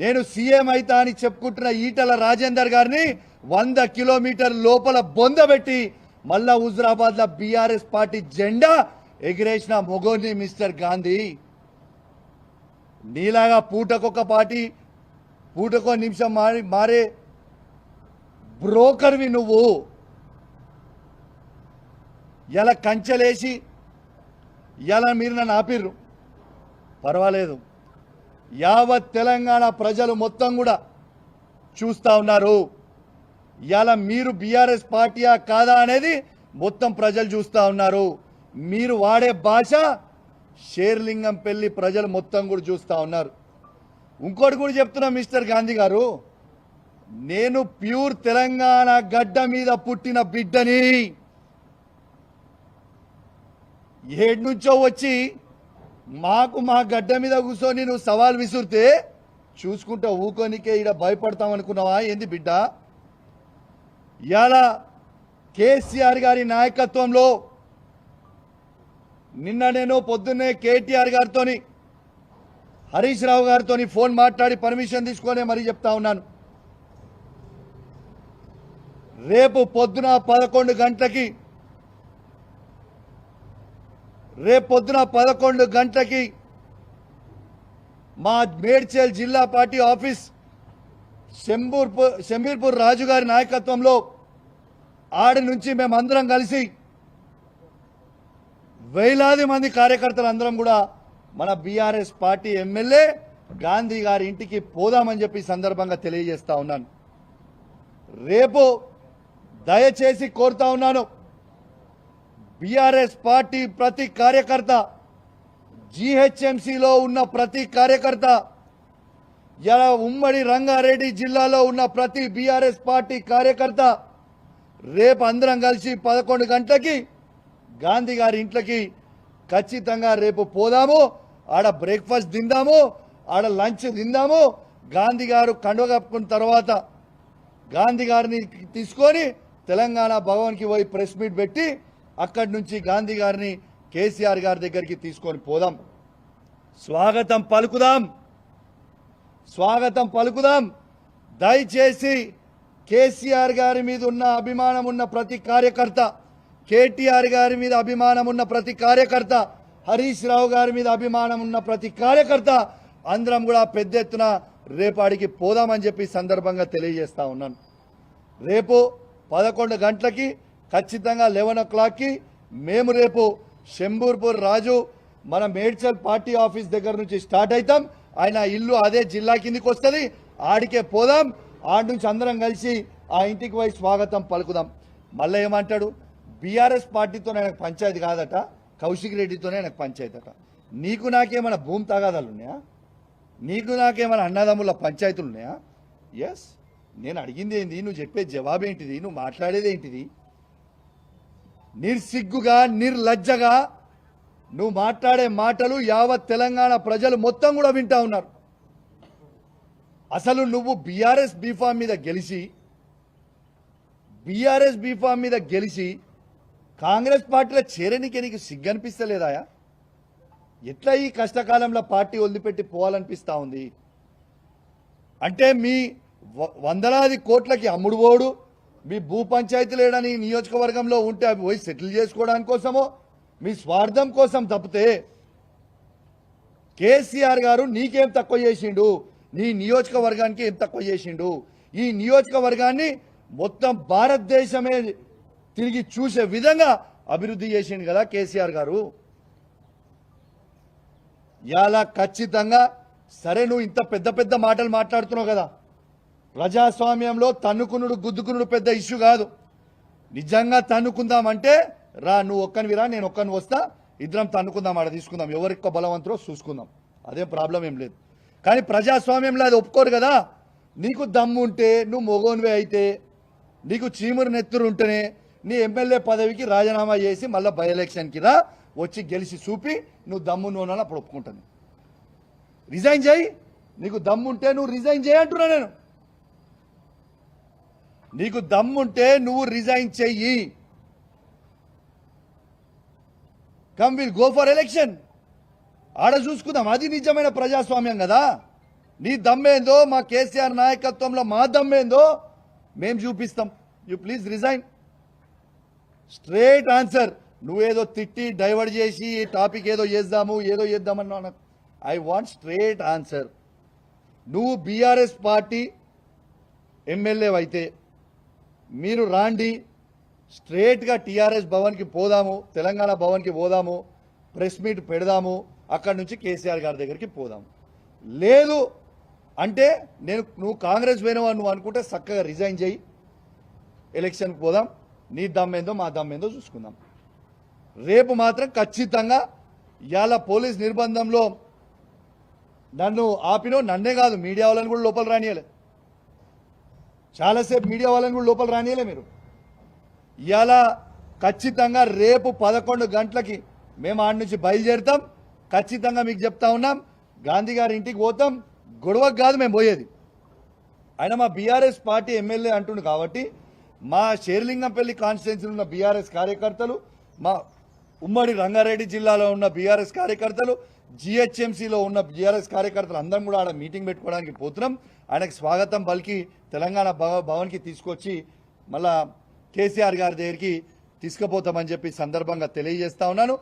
నేను సీఎం అయితా అని చెప్పుకుంటున్న ఈటల రాజేందర్ గారిని వంద కిలోమీటర్ లోపల బొందబెట్టి మళ్ళా హుజరాబాద్లో బీఆర్ఎస్ పార్టీ జెండా ఎగిరేసిన మొగోని మిస్టర్ గాంధీ. నీలాగా పూటకొక పార్టీ పూటకో నిమిషం మారి మారే బ్రోకర్వి నువ్వు. ఇలా కంచెలేసి ఇలా మీరు నన్ను ఆపిర్రు? పర్వాలేదు. యావత్ తెలంగాణ ప్రజలు మొత్తం కూడా చూస్తూ ఉన్నారు. ఇలా మీరు బీఆర్ఎస్ పార్టీయా కాదా అనేది మొత్తం ప్రజలు చూస్తా ఉన్నారు. మీరు వాడే భాష షేర్లింగం పెళ్ళి ప్రజలు మొత్తం కూడా చూస్తూ ఉన్నారు. ఇంకోటి కూడా చెప్తున్నా మిస్టర్ గాంధీ గారు నేను ప్యూర్ తెలంగాణ గడ్డ మీద పుట్టిన బిడ్డని ఏడు నుంచో వచ్చి మాకు మా గడ్డ మీద కూర్చొని నువ్వు సవాల్ విసురితే చూసుకుంటా ఊకోనికే ఈడ భయపడతాం అనుకున్నావా? ఏంది బిడ్డ? ఇలా కేసీఆర్ గారి నాయకత్వంలో నిన్న నేను పొద్దున్నే కేటీఆర్ గారితోని హరీష్ రావు గారితో ఫోన్ మాట్లాడి పర్మిషన్ తీసుకొని మరీ చెప్తా ఉన్నాను. రేపు పొద్దున పదకొండు గంటలకి రేపు పొద్దున పదకొండు గంటలకి మా మేడ్చల్ జిల్లా పార్టీ ఆఫీస్ శంబూర్పూర్ శంబీర్పూర్ రాజు గారి నాయకత్వంలో ఆడి నుంచి మేమందరం కలిసి వేలాది మంది కార్యకర్తలు అందరం కూడా మన బీఆర్ఎస్ పార్టీ ఎమ్మెల్యే గాంధీ గారి ఇంటికి పోదామని చెప్పి సందర్భంగా తెలియజేస్తా ఉన్నాను. రేపు దయచేసి కోరుతా ఉన్నాను. బీఆర్ఎస్ పార్టీ ప్రతి కార్యకర్త జీహెచ్ఎంసీలో ఉన్న ప్రతి కార్యకర్త ఉమ్మడి రంగారెడ్డి జిల్లాలో ఉన్న ప్రతి బీఆర్ఎస్ పార్టీ కార్యకర్త రేపు అందరం కలిసి పదకొండు గంటలకి గాంధీ గారి ఇంట్లోకి ఖచ్చితంగా రేపు పోదాము ఆడ బ్రేక్ఫాస్ట్ తిందాము ఆడ లంచ్ తిందాము గాంధీ గారు కండువ కప్పుకున్న తర్వాత గాంధీ గారిని తీసుకొని తెలంగాణ భవన్కి పోయి ప్రెస్ మీట్ పెట్టి అక్కడి నుంచి గాంధీ గారిని కేసీఆర్ గారి దగ్గరికి తీసుకొని పోదాం. స్వాగతం పలుకుదాం. స్వాగతం పలుకుదాం. దయచేసి కేసీఆర్ గారి మీద ఉన్న అభిమానం ఉన్న ప్రతి కార్యకర్త కేటీఆర్ గారి మీద అభిమానం ఉన్న ప్రతి కార్యకర్త హరీష్ రావు గారి మీద అభిమానం ఉన్న ప్రతి కార్యకర్త అందరం కూడా పెద్ద ఎత్తున రేపాడికి పోదామని చెప్పి సందర్భంగా తెలియజేస్తా ఉన్నాను. రేపు పదకొండు గంటలకి ఖచ్చితంగా లెవెన్ ఓ క్లాక్కి మేము రేపు శంబూర్పూర్ రాజు మన మేడ్చల్ పార్టీ ఆఫీస్ దగ్గర నుంచి స్టార్ట్ అవుతాం. ఆయన ఇల్లు అదే జిల్లా కిందికి వస్తుంది. ఆడికే పోదాం. ఆడి నుంచి అందరం కలిసి ఆ ఇంటికి పోయి స్వాగతం పలుకుదాం. మళ్ళీ ఏమంటాడు? బీఆర్ఎస్ పార్టీతో ఆయనకు పంచాయతీ కాదట. కౌశిక్ రెడ్డితోనే ఆయనకు పంచాయతీ అట. నీకు నాకేమైనా భూమి తగాదాలు ఉన్నాయా? నీకు నాకేమైనా అన్నదమ్ముల పంచాయతీలు ఉన్నాయా? ఎస్ నేను అడిగింది ఏంది? నువ్వు చెప్పే జవాబు ఏంటిది నువ్వు మాట్లాడేది ఏంటిది నిర్సిగ్గుగా నిర్లజ్జగా నువ్వు మాట్లాడే మాటలు యావత్ తెలంగాణ ప్రజలు మొత్తం కూడా వింటా ఉన్నారు. అసలు నువ్వు బీఆర్ఎస్ బీఫామ్ మీద గెలిచి బీఆర్ఎస్ బీఫామ్ మీద గెలిచి కాంగ్రెస్ పార్టీలో చేరనికి నీకు సిగ్గనిపిస్తలేదాయా? ఎట్లా ఈ కష్టకాలంలో పార్టీ వదిలిపెట్టి పోవాలనిపిస్తా ఉంది? అంటే మీ వ- వందలాది కోట్లకి అమ్ముడుపోడు మీ భూ పంచాయతీ లేడని నియోజకవర్గంలో ఉంటే అవి పోయి సెటిల్ చేసుకోవడానికి కోసమో మీ స్వార్థం కోసం తప్పితే కేసీఆర్ గారు నీకేం తక్కువ చేసిండు? నీ నియోజకవర్గానికి ఏం తక్కువ చేసిండు? ఈ నియోజకవర్గాన్ని మొత్తం భారతదేశమే తిరిగి చూసే విధంగా అభివృద్ధి చేసిండు కదా కేసీఆర్ గారు. ఇలా ఖచ్చితంగా సరే నువ్వు ఇంత పెద్ద పెద్ద మాటలు మాట్లాడుతున్నావు కదా. ప్రజాస్వామ్యంలో తన్నుకునుడు గుద్దుకునుడు పెద్ద ఇష్యూ కాదు. నిజంగా తన్నుకుందామంటే రా నువ్వు ఒక్కనివి రా నేను ఒక్కని వస్తా ఇద్దరం తన్నుకుందాం ఆడ తీసుకుందాం. ఎవరికో బలవంతరో చూసుకుందాం. అదే ప్రాబ్లం ఏం లేదు. కానీ ప్రజాస్వామ్యంలో అది ఒప్పుకోరు కదా. నీకు దమ్ము ఉంటే నువ్వు మొగోనివే అయితే నీకు చీమురు నెత్తురు ఉంటేనే నీ ఎమ్మెల్యే పదవికి రాజీనామా చేసి మళ్ళీ బై ఎలక్షన్కి రా వచ్చి గెలిచి చూపి నువ్వు దమ్ము నూనె అప్పుడు ఒప్పుకుంటాను రిజైన్ చేయి. నీకు దమ్ముంటే నువ్వు రిజైన్ చేయంటున్నా నేను. నీకు దమ్ముంటే నువ్వు రిజైన్ చెయ్యి. Come will go for election ఆడ చూసుకుందాం. అది నిజమైన ప్రజాస్వామ్యం కదా. నీ దమ్మేందో మా కేసీఆర్ నాయకత్వంలో మా దమ్మేందో మేము చూపిస్తాం. You please resign straight answer నువ్వేదో తిట్టి డైవర్ట్ చేసి ఈ టాపిక్ ఏదో చేద్దాము ఏదో చేద్దామన్నా ఐ వాంట్ స్ట్రేట్ ఆన్సర్ నువ్వు బీఆర్ఎస్ పార్టీ ఎమ్మెల్యే అయితే మీరు రాండి స్ట్రేట్గా టీఆర్ఎస్ భవన్కి పోదాము తెలంగాణ భవన్కి పోదాము ప్రెస్ మీట్ పెడదాము అక్కడి నుంచి కేసీఆర్ గారి దగ్గరికి పోదాము. లేదు అంటే నేను నువ్వు కాంగ్రెస్ పోయినవా నువ్వు అనుకుంటే చక్కగా రిజైన్ చేయి. ఎలక్షన్కి పోదాం నీ దమ్మేందో మా దమ్మేందో చూసుకుందాం. రేపు మాత్రం ఖచ్చితంగా ఇవాళ పోలీస్ నిర్బంధంలో నన్ను ఆపినో నన్నే కాదు మీడియా వాళ్ళని కూడా లోపల రానియలే చాలాసేపు మీడియా వాళ్ళని కూడా లోపల రానియలే మీరు. ఇవాళ ఖచ్చితంగా రేపు పదకొండు గంటలకి మేము ఆడి నుంచి బయలుదేరుతాం. ఖచ్చితంగా మీకు చెప్తా ఉన్నాం. గాంధీ గారి ఇంటికి పోతాం. గొడవకు కాదు మేము పోయేది. ఆయన మా బీఆర్ఎస్ పార్టీ ఎమ్మెల్యే అంటుండు కాబట్టి మా షేర్లింగంపల్లి కాన్స్టిట్యున్సీలో ఉన్న బీఆర్ఎస్ కార్యకర్తలు మా ఉమ్మడి రంగారెడ్డి జిల్లాలో ఉన్న బీఆర్ఎస్ కార్యకర్తలు జిహెచ్ఎంసీలో ఉన్న బీఆర్ఎస్ కార్యకర్తలు అందరం కూడా ఆడ మీటింగ్ పెట్టుకోవడానికి పోతున్నాం. ఆయనకు స్వాగతం పలికి తెలంగాణ భవ- భవన్కి తీసుకొచ్చి మళ్ళా కేసీఆర్ గారి దగ్గరికి తీసుకుపోతామని చెప్పి సందర్భంగా తెలియజేస్తా ఉన్నాను.